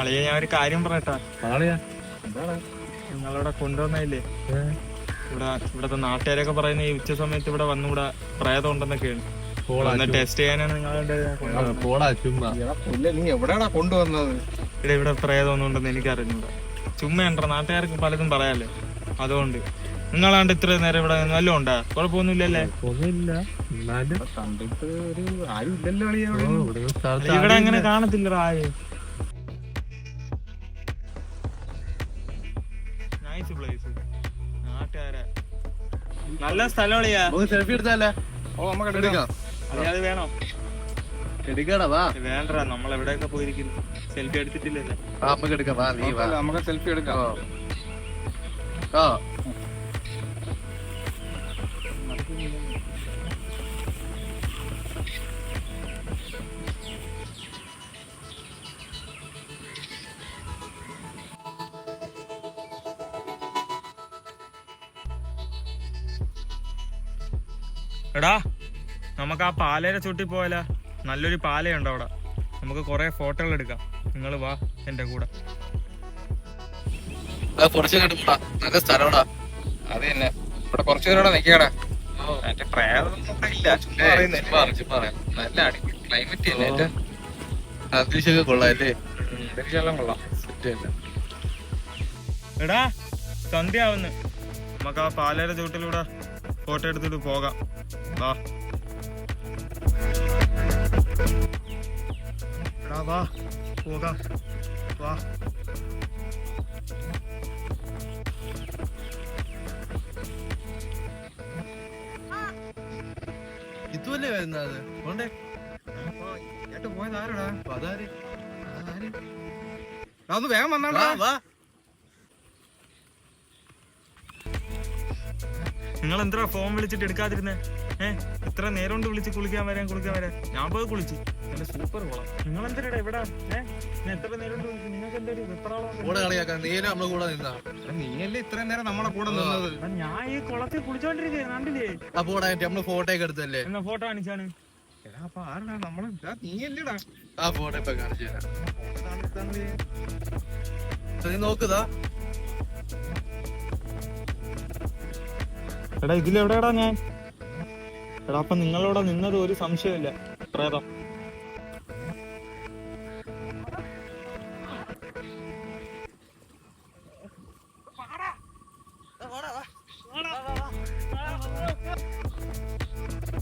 അളിയ ഞാൻ ഒരു കാര്യം പറയട്ടാ. നിങ്ങളവിടെ കൊണ്ടുവന്നില്ലേ ഇവിടെ ഇവിടത്തെ നാട്ടുകാരൊക്കെ പറയുന്ന ഈ ഉച്ച സമയത്ത് ഇവിടെ വന്ന് ഇവിടെ പ്രേതം ഉണ്ടെന്നൊക്കെയാണ്. ടെസ്റ്റ് ചെയ്യാനാണ് നിങ്ങളുടെ നീ എവിടെയാടാ കൊണ്ടുവന്നത്? ഇവിടെ ഇവിടെ പ്രേതം ഒന്നും ഉണ്ടെന്ന് എനിക്ക് അറിഞ്ഞൂടാ നാട്ടുകാർക്ക് പലതും പറയാല്ലേ? അതുകൊണ്ട്. നിങ്ങളാണ്ട് ഇത്ര നേരം ഇവിടെ നല്ല ഉണ്ടാ? കുഴപ്പമൊന്നുമില്ലല്ലേ? എന്നാലും. ഇവിടെ അങ്ങനെ കാണത്തില്ലടാ ആരും? നൈസ് പ്ലേസ് നാട്ടുകാരെ. നല്ല സ്ഥലം അളിയാ സെൽഫി എടുത്താലേ? ഓ നമുക്ക് എടുക്കാം. അത് വേണോ. എടുക്കടാ വാ. വേണ്ട നമ്മൾ എവിടെയൊക്കെ പോയിരിക്കുന്നു? സെൽഫി എടുത്തിട്ടില്ലല്ലേ. നമുക്ക് സെൽഫി എടുക്കാം. ആ. എടാ നമുക്ക് ആ പാലയുടെ ചുട്ടി പോയാല. നല്ലൊരു പാലയുണ്ട് അവിടെ. നമുക്ക് കുറെ ഫോട്ടോകൾ എടുക്കാം. നിങ്ങൾ വാ എന്റെ കൂടെ. കുറച്ച് സന്ധ്യ നല്ല സ്ഥലമാടാ. അത് തന്നെ. ഇവിടെ കുറച്ചു പേരോടെ നിക്കടാ മറ്റേ പ്രേതമൊന്നും ഇവിടെ ഇല്ല. ചുമ്മാ പറയുന്നല്ലേ. നല്ല അടിപൊളി ക്ലൈമറ്റ് തന്നെ ഏറ്റ അന്തരീക്ഷമൊക്കെ കൊള്ളാല്ലേ അന്തരീക്ഷമെല്ലാം കൊള്ളാം. സെറ്റ് തന്നെ എടാ നമുക്ക് ആ പാലയുടെ ചുട്ടിലൂടെ ഫോട്ടോ എടുത്തിട്ട് പോകാം. വാ. എടാ വാ. പോകാം. വാ. ഇതുവല്ലേ വരുന്നത്? കൊണ്ടേ ഏട്ട് പോയത് ആരോടാ? അതാര്? അതാര്? അത് വേഗം വന്നാടാ വാ. നിങ്ങൾ എന്താ ഫോൺ വിളിച്ചിട്ട് എടുക്കാതിരുന്നേ? ഏ ഇത്ര നേരം കൊണ്ട് വിളിച്ച് കുളിക്കാൻ വരാൻ കുളിക്കാൻ വരാൻ. ഞാൻ പോയി കുളിച്ച്. നല്ല സൂപ്പർ കോളം നിങ്ങൾ എന്തിനാ ഇവിടെ? ഞാൻ എത്ര നേരം കൊണ്ട് വിളിച്ചു. നിങ്ങൾക്ക് എന്തൊരു വെപ്രാളം കൂടെ കളിയാക്കാൻ. നീല നമ്മളെ കൂടെ നിന്നാ? നീയല്ലേ ഇത്രയും നേരം നമ്മളെ കൂടെ നിന്നത്? എടാ, ഞാൻ ഈ കുളത്തിൽ കുളിച്ചോണ്ടിരിക്കേ കണ്ടില്ലേ? നമ്മൾ ഫോട്ടോ ഒക്കെ എടുത്തല്ലേ എന്നാ ഫോട്ടോ കാണിച്ചാണ്? എടാ അപ്പൊ ആരടാ നമ്മൾ? ഇതാ നീയല്ലേടാ? ആ ഫോട്ടോ ഇപ്പൊ കാണിച്ചു തരാം. നോക്കുതാ എടാ ഇതിലെവിടെടാ ഞാൻ? എടാ അപ്പൊ നിങ്ങളോടാ നിന്നത് ഒരു സംശയമില്ല പ്രേതം.